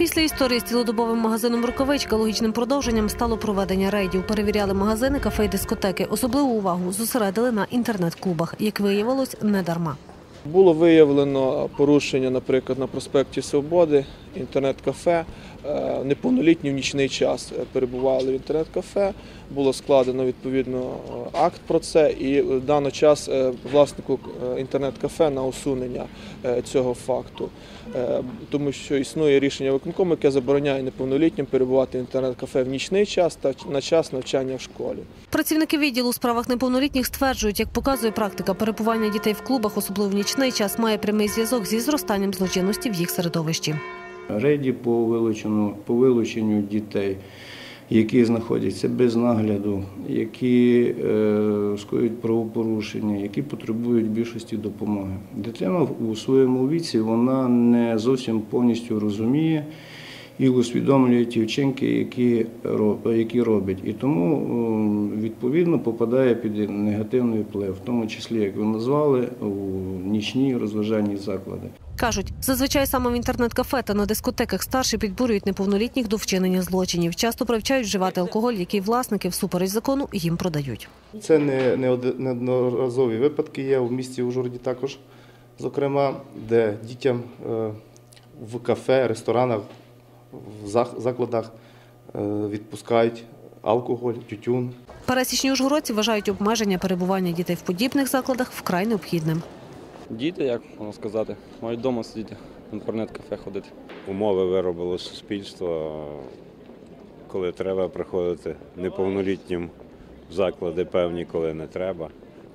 Після історії з цілодобовим магазином Рукавичка логічним продовженням стало проведення рейдів. Перевіряли магазини, кафе і дискотеки. Особливу увагу зосередили на інтернет-клубах. Як виявилось, не дарма. Було виявлено порушення, наприклад, на проспекті Свободи, інтернет-кафе. Е, Неповнолітні в нічний час е, перебували в інтернет-кафе. Було складено відповідно е, акт про це, і в даний час власнику інтернет-кафе на усунення цього факту, тому що існує рішення виконкому, яке забороняє неповнолітнім перебувати в інтернет-кафе в нічний час та на час навчання в школі. Працівники відділу у справах неповнолітніх стверджують, як показує практика, перебування дітей в клубах, особливо в нічний час, має прямий зв'язок зі зростанням злочинності в їх середовищі. Рейді по вилученню, по вилученню дітей, які знаходяться без нагляду, які е, скоюють правопорушення, які потребують більшості допомоги. Дитина у своєму віці вона не зовсім повністю розуміє і усвідомлює ті вчинки, які, які робить. І тому е, відповідно попадає під негативний вплив, в тому числі, як ви назвали, у нічні розважальні заклади. Кажуть, зазвичай саме в інтернет-кафе та на дискотеках старші підбурюють неповнолітніх до вчинення злочинів. Часто привчають вживати алкоголь, який власники всупереч закону їм продають. Це не, неодноразові випадки є в місті Ужгороді також, зокрема, де дітям е, в кафе, ресторанах, в закладах е, відпускають алкоголь, тютюн. Пересічні ужгородці вважають обмеження перебування дітей в подібних закладах вкрай необхідним. Діти, як можна сказати, мають вдома сидіти, в інтернет-кафе ходити. умови виробило суспільство, коли треба приходити неповнолітнім в заклади певні, коли не треба,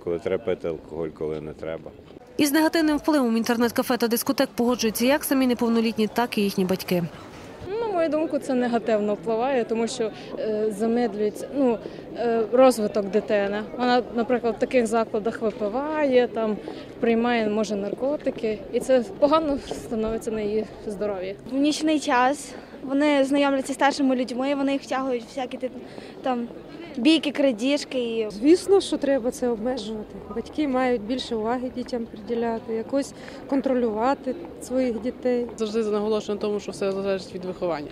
коли треба пити алкоголь, коли не треба. Із негативним впливом інтернет-кафе та дискотек погоджуються як самі неповнолітні, так і їхні батьки. Мою думку, це негативно впливає, тому що е, замедлюється ну, е, розвиток дитини. Вона, наприклад, в таких закладах випиває, там приймає може наркотики, і це погано становиться на її здоров'я. в нічний час. Вони знайомляться з старшими людьми, вони їх втягують всякі там бійки, крадіжки. І Звісно, що треба це обмежувати. Батьки мають більше уваги дітям приділяти, якось контролювати своїх дітей. Завжди наголошую на тому, що все залежить від виховання.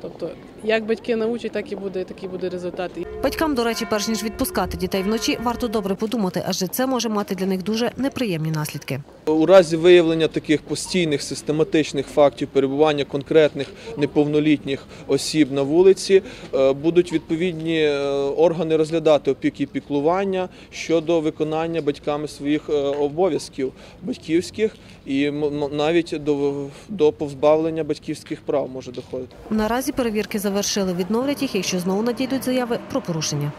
Тобто, як батьки научать, так і буде, такий буде результат. Батькам, до речі, перш ніж відпускати дітей вночі, варто добре подумати, адже це може мати для них дуже неприємні наслідки. У разі виявлення таких постійних систематичних фактів перебування конкретних неповнолітніх осіб на вулиці е, будуть відповідні е, органи розглядати опіки і піклування щодо виконання батьками своїх е, обов'язків батьківських і навіть до, до позбавлення батьківських прав може доходити. Наразі перевірки завершили, відновлять їх, якщо знову надійдуть заяви про порушення.